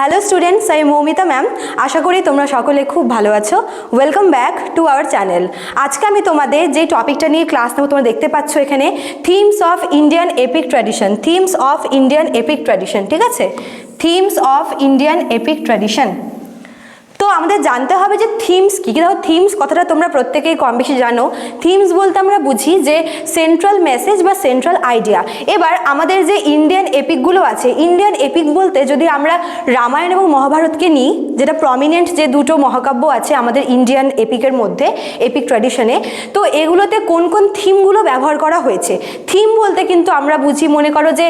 Hello students আমি Moumita ma'am আশা করি তোমরা সকলে খুব ভালো আছো। Welcome back to our channel আজকে আমি তোমাদের যে টপিকটা নিয়ে ক্লাস নেব, তোমরা দেখতে পাচ্ছ এখানে themes of Indian epic tradition themes of Indian epic tradition ঠিক আছে? Themes of Indian epic tradition আমাদের জানতে হবে যে থিমস কী দেখো থিমস কথাটা তোমরা প্রত্যেকেই কম বেশি জানো। থিমস বলতে আমরা বুঝি যে সেন্ট্রাল মেসেজ বা সেন্ট্রাল আইডিয়া এবার আমাদের যে ইন্ডিয়ান এপিকগুলো আছে ইন্ডিয়ান এপিক বলতে যদি আমরা রামায়ণ এবং মহাভারতকে নিই, যেটা প্রমিনেন্ট যে দুটো মহাকাব্য আছে আমাদের ইন্ডিয়ান এপিকের মধ্যে এপিক ট্র্যাডিশনে তো এগুলোতে কোন কোন থিমগুলো ব্যবহার করা হয়েছে? থিম বলতে কিন্তু আমরা বুঝি, মনে করো যে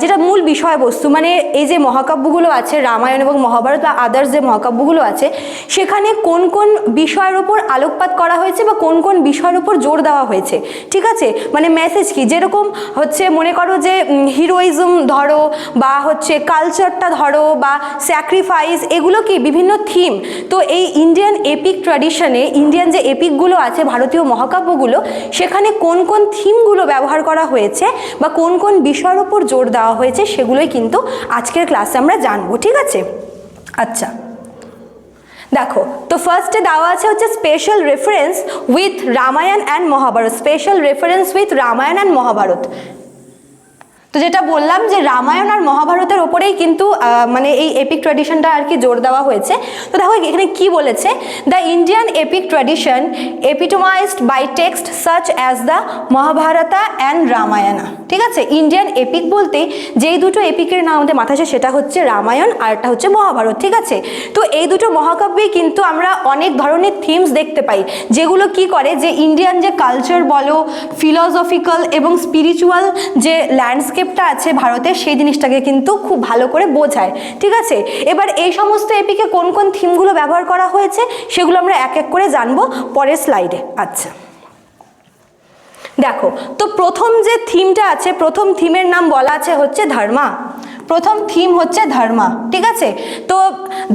যেটা মূল বিষয়বস্তু মানে এই যে মহাকাব্যগুলো আছে, রামায়ণ এবং মহাভারত বা আদার্স যে মহাকাব্যগুলো আছে সেখানে কোন কোন বিষয়ের উপর আলোকপাত করা হয়েছে বা কোন কোন বিষয়ের উপর জোর দেওয়া হয়েছে, ঠিক আছে? মানে মেসেজ কি? যেরকম হচ্ছে মনে করো যে হিরোইজম ধরো বা হচ্ছে কালচারটা ধরো বা স্যাক্রিফাইস এগুলো কি? বিভিন্ন থিম তো এই ইন্ডিয়ান এপিক ট্র্যাডিশনে ইন্ডিয়ান যে এপিকগুলো আছে, ভারতীয় মহাকাব্যগুলো, সেখানে কোন কোন থিমগুলো ব্যবহার করা হয়েছে বা কোন কোন বিষয়ের উপর জোর দেওয়া হয়েছে, সেগুলোই কিন্তু আজকের ক্লাসে আমরা জানব, ঠিক আছে? আচ্ছা। দেখো, তো ফার্স্টে দেওয়া আছে হচ্ছে special reference with Ramayana and Mahabharata special reference with Ramayana and Mahabharata তো যেটা বললাম যে রামায়ণ আর মহাভারতের ওপরেই কিন্তু মানে এই এপিক ট্র্যাডিশনটা আর কি জোর দেওয়া হয়েছে। তো দেখো এখানে কি বলেছে? The Indian epic tradition epitomised by text such as the Mahabharata and Ramayana ঠিক আছে? ইন্ডিয়ান এপিক বলতে যেই দুটো এপিকের নাম আমাদের মাথায় আসে, সেটা হচ্ছে রামায়ণ আর একটা হচ্ছে মহাভারত, ঠিক আছে? তো এই দুটো মহাকাব্যে কিন্তু আমরা অনেক ধরনের থিমস দেখতে পাই, যেগুলো কি করে? যে ইন্ডিয়ান যে কালচার বলো ফিলসফিক্যাল এবং স্পিরিচুয়াল যে ল্যান্ডস্কেপটা আছে ভারতের, সেই জিনিসটাকে কিন্তু খুব ভালো করে বোঝায়। ঠিক আছে? এবার এই সমস্ত এপিকে কোন কোন থিমগুলো ব্যবহার করা হয়েছে, সেগুলো আমরা এক এক করে জানব পরের স্লাইডে। আচ্ছা। দেখো, তো প্রথম যে থিমটা আছে, প্রথম থিমের নাম বলা আছে হচ্ছে ধর্মা। প্রথম থিম হচ্ছে ধর্মা, ঠিক আছে? তো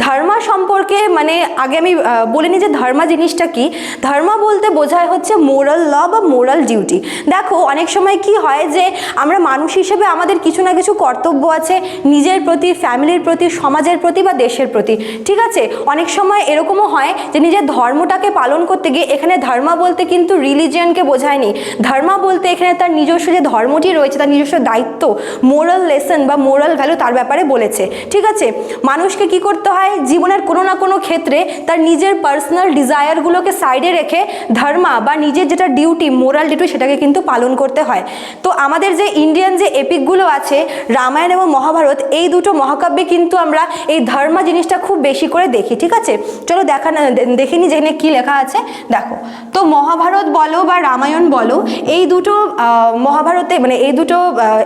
ধর্মা সম্পর্কে মানে আগে আমি বলে নিই যে ধর্মা জিনিসটা কি? ধর্মা বলতে বোঝায় হচ্ছে মোরাল ল বা মোরাল ডিউটি দেখো, অনেক সময় কি হয় যে আমরা মানুষ হিসেবে আমাদের কিছু না কিছু কর্তব্য আছে নিজের প্রতি ফ্যামিলির প্রতি, সমাজের প্রতি বা দেশের প্রতি, ঠিক আছে? অনেক সময় এরকমও হয় যে নিজের ধর্মটাকে পালন করতে গিয়ে এখানে ধর্মা বলতে কিন্তু রিলিজিয়ানকে বোঝায়নি। ধর্মা বলতে এখানে তার নিজস্ব যে ধর্মটি রয়েছে, তার নিজস্ব দায়িত্ব মোরাল লেসন বা মোরাল ভ্যালু তার ব্যাপারে বলেছে। ঠিক আছে? মানুষকে কি করতে হয়? জীবনের কোনো না কোনো ক্ষেত্রে তার নিজের পার্সোনাল ডিজায়ারগুলোকে সাইডে রেখে ধর্মা বা নিজের যেটা ডিউটি মোরাল ডিউটি সেটাকে কিন্তু পালন করতে হয়। তো আমাদের যে ইন্ডিয়ান যে এপিকগুলো আছে রামায়ণ এবং মহাভারত, এই দুটো মহাকাব্যে কিন্তু আমরা এই ধর্মা জিনিসটা খুব বেশি করে দেখি। ঠিক আছে? চলো দেখা না, দে- দেখে নি যেখানে কী লেখা আছে। দেখো। তো মহাভারত বলো বা রামায়ণ বলো, এই দুটো মহাভারতে মানে এই দুটো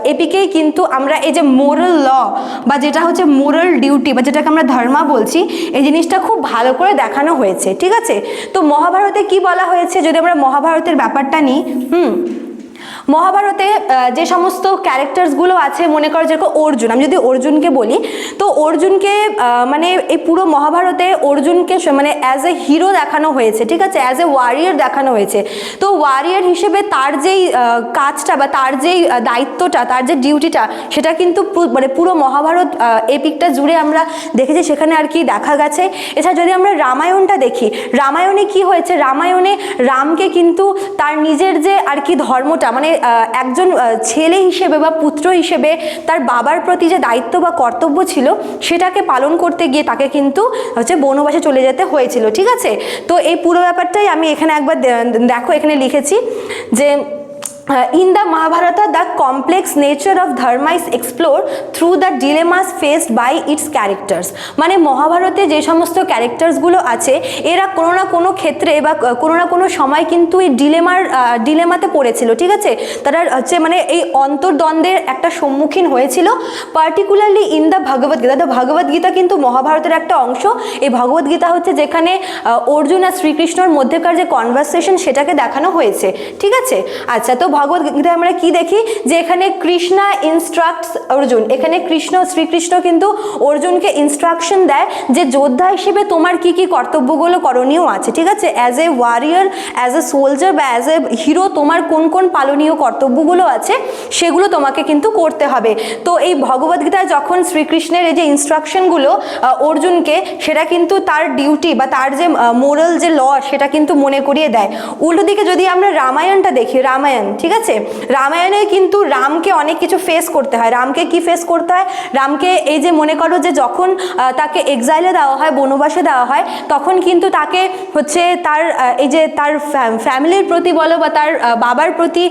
এপিকেই কিন্তু আমরা এই যে মোরাল ল বা যেটা হচ্ছে মোরাল ডিউটি বা যেটাকে আমরা ধর্মা বলছি, এই জিনিসটা খুব ভালো করে দেখানো হয়েছে, ঠিক আছে? তো মহাভারতে কি বলা হয়েছে? যদি আমরা মহাভারতের ব্যাপারটা নিই, হুম মহাভারতে যে সমস্ত ক্যারেক্টার্সগুলো আছে, মনে করো যেরকম অর্জুন, আমি যদি অর্জুনকে বলি, তো অর্জুনকে মানে এই পুরো মহাভারতে অর্জুনকে মানে অ্যাজ এ হিরো দেখানো হয়েছে, ঠিক আছে? অ্যাজ এ ওয়ারিয়ার দেখানো হয়েছে। তো ওয়ারিয়ার হিসেবে তার যেই কাজটা বা তার যেই দায়িত্বটা, তার যে ডিউটিটা সেটা কিন্তু মানে পুরো মহাভারত এপিকটা জুড়ে আমরা দেখেছি, সেখানে আর কি দেখা গেছে। এছাড়া যদি আমরা রামায়ণটা দেখি, রামায়ণে কি হয়েছে? রামায়ণে রামকে কিন্তু তার নিজের যে আর কি ধর্মটা মানে একজন ছেলে হিসেবে বা পুত্র হিসেবে তার বাবার প্রতি যে দায়িত্ব বা কর্তব্য ছিল, সেটাকে পালন করতে গিয়ে তাকে কিন্তু হচ্ছে বনবাসে চলে যেতে হয়েছিল, ঠিক আছে? তো এই পুরো ব্যাপারটাই আমি এখানে একবার দেখো, এখানে লিখেছি যে Uh, in the Mahabharata, the complex nature of dharma is explored through the dilemmas faced by its. মানে মহাভারতে যে সমস্ত ক্যারেক্টার্সগুলো আছে এরা কোনো না কোনো ক্ষেত্রে বা কোনো না কোনো সময় কিন্তু এই ডিলেমার ডিলেমাতে পড়েছিল ঠিক আছে? তারা হচ্ছে মানে এই অন্তর্দ্বন্দ্বের একটা সম্মুখীন হয়েছিল। Particularly in the Bhagavad Gita the Bhagavad Gita কিন্তু মহাভারতের একটা অংশ। এই ভগবদ্গীতা হচ্ছে যেখানে অর্জুন আর শ্রীকৃষ্ণর মধ্যেকার যে কনভারসেশন সেটাকে দেখানো হয়েছে ঠিক আছে? আচ্ছা তো ভগবত গীতায় আমরা কি দেখি? যে এখানে কৃষ্ণা ইনস্ট্রাক্টস অর্জুন। এখানে কৃষ্ণ, শ্রীকৃষ্ণ কিন্তু অর্জুনকে ইনস্ট্রাকশন দেয় যে যোদ্ধা হিসেবে তোমার কি কি কর্তব্যগুলো করণীয় আছে, ঠিক আছে? As a warrior as a soldier বা অ্যাজ এ হিরো তোমার কোন কোন পালনীয় কর্তব্যগুলো আছে, সেগুলো তোমাকে কিন্তু করতে হবে। তো এই ভগবদ্গীতায় যখন শ্রীকৃষ্ণের এই যে ইনস্ট্রাকশনগুলো অর্জুনকে, সেটা কিন্তু তার ডিউটি বা তার যে মোরাল যে ল সেটা কিন্তু মনে করিয়ে দেয়। উল্টো দিকে যদি আমরা রামায়ণটা দেখি, রামায়ণ, ঠিক আছে? রামায়ণে কিন্তু রামকে অনেক কিছু ফেস করতে হয়। রামকে কি ফেস করতে হয়? রামকে এই যে মনে করো যে যখন তাকে এক্সাইলে দেওয়া হয়, বনবাসে দেওয়া হয়, তখন কিন্তু তাকে হচ্ছে তার এই যে তার ফ্যামিলির প্রতি বলো বা তার বাবার প্রতি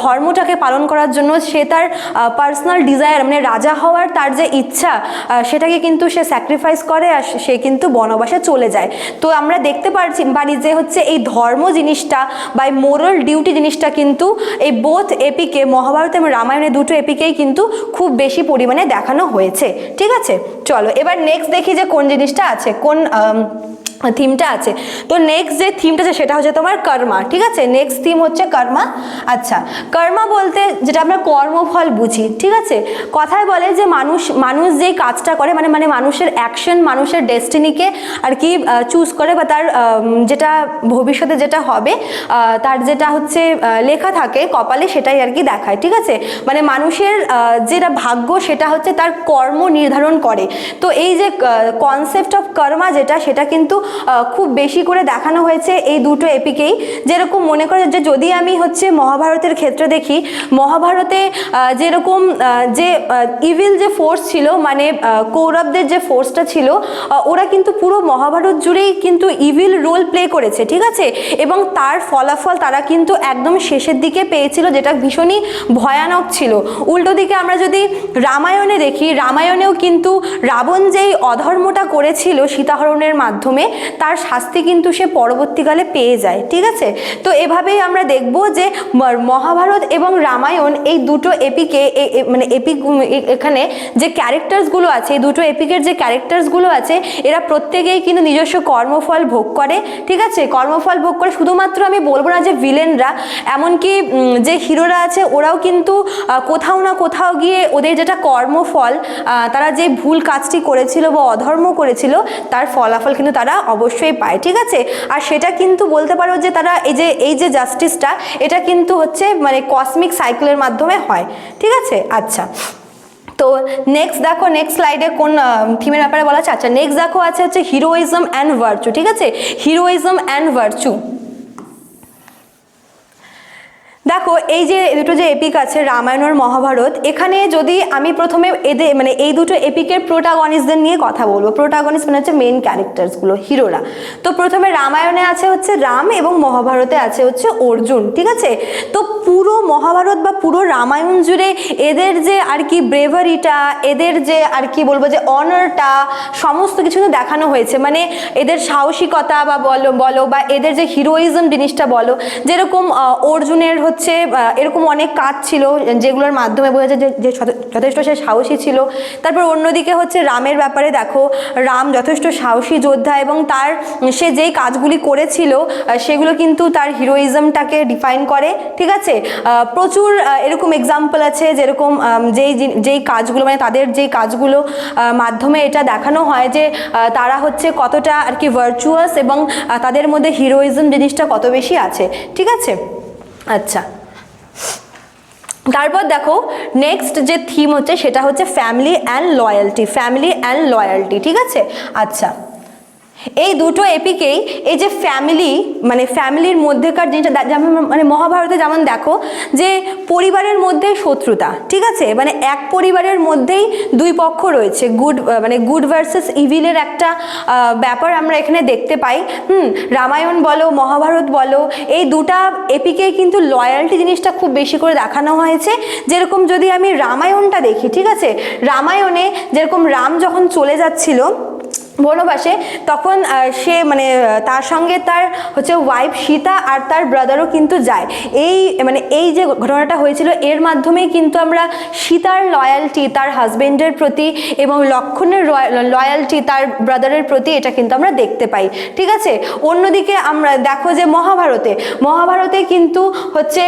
ধর্মটাকে পালন করার জন্য সে তার পার্সোনাল ডিজায়ার মানে রাজা হওয়ার তার যে ইচ্ছা সেটাকে কিন্তু সে স্যাক্রিফাইস করে আর সে কিন্তু বনবাসে চলে যায়। তো আমরা দেখতে পারছি পারি যে হচ্ছে এই ধর্ম জিনিসটা বা মোরাল ডিউটি জিনিসটা কিন্তু এই বোথ এপিকে মহাভারত এবং রামায়ণের দুটো এপিকেই কিন্তু খুব বেশি পরিমাণে দেখানো হয়েছে। ঠিক আছে? চলো, এবার নেক্সট দেখি যে কোন জিনিসটা আছে, কোন থিমটা আছে। তো নেক্সট যে থিমটা আছে, সেটা হচ্ছে তোমার কর্মা ঠিক আছে? নেক্সট থিম হচ্ছে কর্মা আচ্ছা কর্মা বলতে যেটা আমরা কর্মফল বুঝি, ঠিক আছে? কথায় বলে যে মানুষ মানুষ যেই কাজটা করে মানে মানে মানুষের অ্যাকশন মানুষের ডেস্টিনিকে আর কি চুজ করে বা তার যেটা ভবিষ্যতে যেটা হবে তার যেটা হচ্ছে লেখা থাকে কপালে, সেটাই আর কি দেখায়, ঠিক আছে? মানে মানুষের যেটা ভাগ্য, সেটা হচ্ছে তার কর্ম নির্ধারণ করে। তো এই যে কনসেপ্ট অফ কর্মা যেটা, সেটা কিন্তু খুব বেশি করে দেখানো হয়েছে এই দুটো এপিকেই। যেরকম মনে করে যে যদি আমি হচ্ছে মহাভারতের ক্ষেত্রে দেখি, মহাভারতে যেরকম যে ইভিল যে ফোর্স ছিল মানে কৌরবদের যে ফোর্সটা ছিল ওরা কিন্তু পুরো মহাভারত জুড়েই কিন্তু ইভিল রোল প্লে করেছে, ঠিক আছে? এবং তার ফলাফল তারা কিন্তু একদম শেষের দিকে পেয়েছিল, যেটা ভীষণই ভয়ানক ছিল। উল্টো দিকে আমরা যদি রামায়ণে দেখি, রামায়ণেও কিন্তু রাবণ যেই অধর্মটা করেছিল সীতাহরণের মাধ্যমে তার শাস্তি কিন্তু সে পরবর্তীকালে পেয়ে যায়, ঠিক আছে? তো এভাবেই আমরা দেখব যে মহাভারত এবং রামায়ণ এই দুটো এপিকে মানে এপিক এখানে যে ক্যারেক্টার্সগুলো আছে, এই দুটো এপিকের যে ক্যারেক্টার্সগুলো আছে, এরা প্রত্যেকেই কিন্তু নিজস্ব কর্মফল ভোগ করে, ঠিক আছে? কর্মফল ভোগ করে। শুধুমাত্র আমি বলব না যে ভিলেনরা এমনকি যে হিরোরা আছে, ওরাও কিন্তু কোথাও না কোথাও গিয়ে ওদের যেটা কর্মফল তারা যে ভুল কাজটি করেছিল বা অধর্ম করেছিল, তার ফলাফল কিন্তু তারা অবশ্যই পায়, ঠিক আছে? আর সেটা কিন্তু বলতে পারো যে তারা এই যে এই যে জাস্টিসটা এটা কিন্তু হচ্ছে মানে কসমিক সাইকেলের মাধ্যমে হয়, ঠিক আছে? আচ্ছা। তো নেক্সট দেখো নেক্সট স্লাইডে কোন থিমের ব্যাপারে বলা আছে? আচ্ছা নেক্সট দেখো আছে হচ্ছে হিরোইজম অ্যান্ড ভার্চু ঠিক আছে? হিরোইজম অ্যান্ড ভার্চু দেখো, এই যে দুটো যে এপিক আছে, রামায়ণ আর মহাভারত, এখানে যদি আমি প্রথমে এদের মানে এই দুটো এপিকের প্রোটাগনিস্টদের নিয়ে কথা বলব। প্রোটাগনিস্ট মানে হচ্ছে মেন ক্যারেক্টার্সগুলো হিরোরা। তো প্রথমে রামায়ণে আছে হচ্ছে রাম এবং মহাভারতে আছে হচ্ছে অর্জুন, ঠিক আছে? তো পুরো মহাভারত বা পুরো রামায়ণ জুড়ে এদের যে আর কি ব্রেভারিটা এদের যে আর কি বলব যে অনারটা সমস্ত কিছু দেখানো হয়েছে। মানে এদের সাহসিকতা বা বলো বলো বা এদের যে হিরোইজম জিনিসটা বলো, যেরকম অর্জুনের হচ্ছে আহ, এরকম অনেক কাজ ছিল যেগুলোর মাধ্যমে বোঝা যায় যে যথেষ্ট সে সাহসী ছিল। তারপর অন্যদিকে হচ্ছে রামের ব্যাপারে দেখো রাম যথেষ্ট সাহসী যোদ্ধা এবং তার সে যেই কাজগুলি করেছিল সেগুলো কিন্তু তার হিরোইজমটাকে ডিফাইন করে ঠিক আছে? প্রচুর এরকম এক্সাম্পল আছে যেরকম যেই যেই কাজগুলো মানে তাদের যেই কাজগুলো মাধ্যমে এটা দেখানো হয় যে তারা হচ্ছে কতটা আর কি ভার্চুয়াস এবং তাদের মধ্যে হিরোইজম জিনিসটা কত বেশি আছে ঠিক আছে? আচ্ছা। তারপর দেখো নেক্সট যে থিম হচ্ছে, সেটা হচ্ছে family and loyalty family and loyalty ঠিক আছে? আচ্ছা। এই দুটো এপিকেই এই যে ফ্যামিলি মানে ফ্যামিলির মধ্যেকার জিনিসটা যেমন মানে মহাভারতে যেমন দেখো, যে পরিবারের মধ্যে শত্রুতা, ঠিক আছে? মানে এক পরিবারের মধ্যেই দুই পক্ষ রয়েছে গুড মানে গুড ভার্সেস ইভিলের একটা ব্যাপার আমরা এখানে দেখতে পাই। হুম, রামায়ণ বলো, মহাভারত বলো, এই দুটা এপিকেই কিন্তু লয়্যালটি জিনিসটা খুব বেশি করে দেখানো হয়েছে। যেরকম যদি আমি রামায়ণটা দেখি, ঠিক আছে? রামায়ণে যেরকম রাম যখন চলে যাচ্ছিল বনবাসে, তখন সে মানে তার সঙ্গে তার হচ্ছে ওয়াইফ সীতা আর তার ব্রাদারও কিন্তু যায়। এই মানে এই যে ঘটনাটা হয়েছিল, এর মাধ্যমেই কিন্তু আমরা সীতার লয়ালটি তার হাজবেন্ডের প্রতি এবং লক্ষণের লয়ালটি তার ব্রাদারের প্রতি এটা কিন্তু আমরা দেখতে পাই। ঠিক আছে? অন্যদিকে আমরা দেখো যে মহাভারতে মহাভারতে কিন্তু হচ্ছে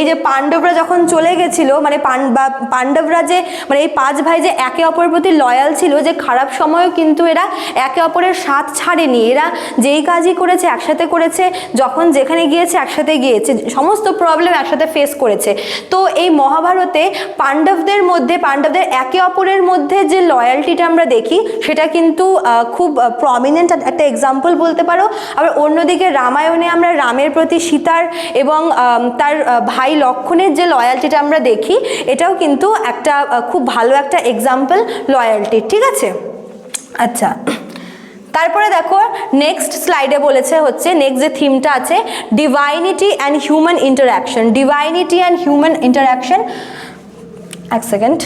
এই যে পাণ্ডবরা যখন চলে গেছিল মানে বা পাণ্ডবরা যে মানে এই পাঁচ ভাই যে একে অপরের প্রতি লয়াল ছিল, যে খারাপ সময়ও কিন্তু এরা একে অপরের সাথ ছাড়েনি। এরা যেই কাজই করেছে, একসাথে করেছে, যখন যেখানে গিয়েছে, একসাথে গিয়েছে, সমস্ত প্রবলেম একসাথে ফেস করেছে। তো এই মহাভারতে পাণ্ডবদের মধ্যে, পাণ্ডবদের একে অপরের মধ্যে যে লয়্যালটিটা আমরা দেখি, সেটা কিন্তু খুব প্রমিনেন্ট একটা এক্সাম্পল বলতে পারো। আবার অন্যদিকে রামায়ণে আমরা রামের প্রতি সীতার এবং তার ভাই লক্ষণের যে লয়্যালটিটা আমরা দেখি, এটাও কিন্তু একটা খুব ভালো একটা এক্সাম্পল লয়ালটি ঠিক আছে? আচ্ছা। তারপরে দেখো নেক্সট স্লাইডে বলেছে হচ্ছে নেক্সট যে থিমটা আছে divinity and human interaction divinity and human interaction এক second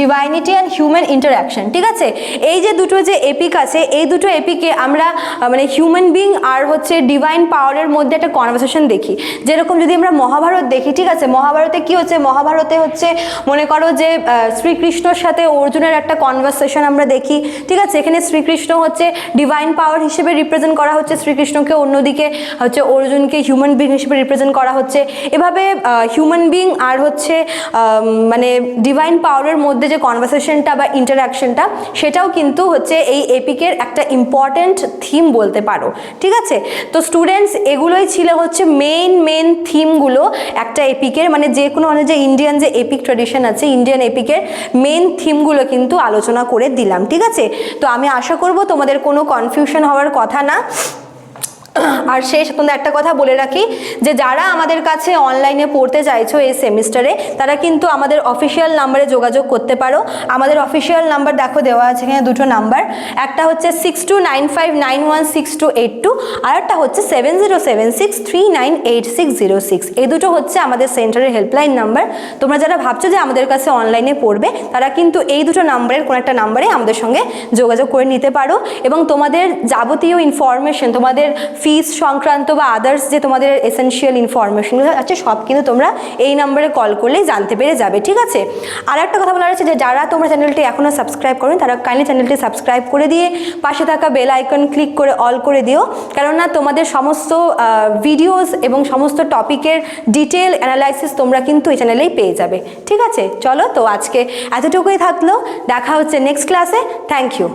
divinity and human interaction ঠিক আছে? এই যে দুটো যে এপিক আছে, এই দুটো এপিকে আমরা মানে হিউম্যান বিং আর হচ্ছে ডিভাইন পাওয়ারের মধ্যে একটা কনভারসেশন দেখি। যেরকম যদি আমরা মহাভারত দেখি, ঠিক আছে? মহাভারতে কি হচ্ছে? মহাভারতে হচ্ছে, মনে করো যে শ্রীকৃষ্ণর সাথে অর্জুনের একটা কনভারসেশন আমরা দেখি, ঠিক আছে? এখানে শ্রীকৃষ্ণ হচ্ছে ডিভাইন পাওয়ার হিসেবে রিপ্রেজেন্ট করা হচ্ছে, শ্রীকৃষ্ণকে অন্যদিকে হচ্ছে অর্জুনকে হিউম্যান বিং হিসেবে রিপ্রেজেন্ট করা হচ্ছে। এভাবে হিউম্যান বিং আর হচ্ছে মানে ডিভাইন পাওয়ারের মধ্যে যে কনভারসেশনটা বা ইন্টারাকশনটা সেটাও কিন্তু হচ্ছে এই এপিকের একটা ইম্পর্ট্যান্ট থিম বলতে পারো। ঠিক আছে? তো স্টুডেন্টস এগুলোই ছিল হচ্ছে মেন মেন থিমগুলো একটা এপিকের মানে যে কোনো মানে যে ইন্ডিয়ান যে এপিক ট্রেডিশন আছে ইন্ডিয়ান এপিকের মেন থিমগুলো কিন্তু আলোচনা করে দিলাম। ঠিক আছে? তো আমি আশা করব তোমাদের কোনো কনফিউশন হওয়ার কথা না। আর শেষ তোমাদের একটা কথা বলে রাখি, যে যারা আমাদের কাছে অনলাইনে পড়তে চাইছো এই সেমিস্টারে তারা কিন্তু আমাদের অফিসিয়াল নাম্বারে যোগাযোগ করতে পারো। আমাদের অফিসিয়াল নাম্বার দেখো দেওয়া আছে এখানে দুটো নাম্বার একটা হচ্ছে six two nine five nine one six two eight two আর একটা হচ্ছে seven zero seven six three nine eight six zero six এই দুটো হচ্ছে আমাদের সেন্টারের হেল্পলাইন নাম্বার তোমরা যারা ভাবছ যে আমাদের কাছে অনলাইনে পড়বে, তারা কিন্তু এই দুটো নাম্বারের কোনো একটা নাম্বারে আমাদের সঙ্গে যোগাযোগ করে নিতে পারো। এবং তোমাদের যাবতীয় ইনফরমেশন তোমাদের ফিস সংক্রান্ত বা আদার্স যে তোমাদের এসেনশিয়াল ইনফরমেশনগুলো আছে, সব কিন্তু তোমরা এই নাম্বারে কল করলেই জানতে পেরে যাবে, ঠিক আছে? আর একটা কথা বলার আছে যে, যারা তোমরা চ্যানেলটি এখনও সাবস্ক্রাইব করো তারা কাইন্ডলি চ্যানেলটি সাবস্ক্রাইব করে দিয়ে পাশে থাকা বেল আইকন ক্লিক করে অল করে দিও। কেননা তোমাদের সমস্ত ভিডিওস এবং সমস্ত টপিকের ডিটেল অ্যানালাইসিস তোমরা কিন্তু এই চ্যানেলেই পেয়ে যাবে, ঠিক আছে? চলো তো আজকে এতটুকুই থাকল, দেখা হচ্ছে নেক্সট ক্লাসে থ্যাংক ইউ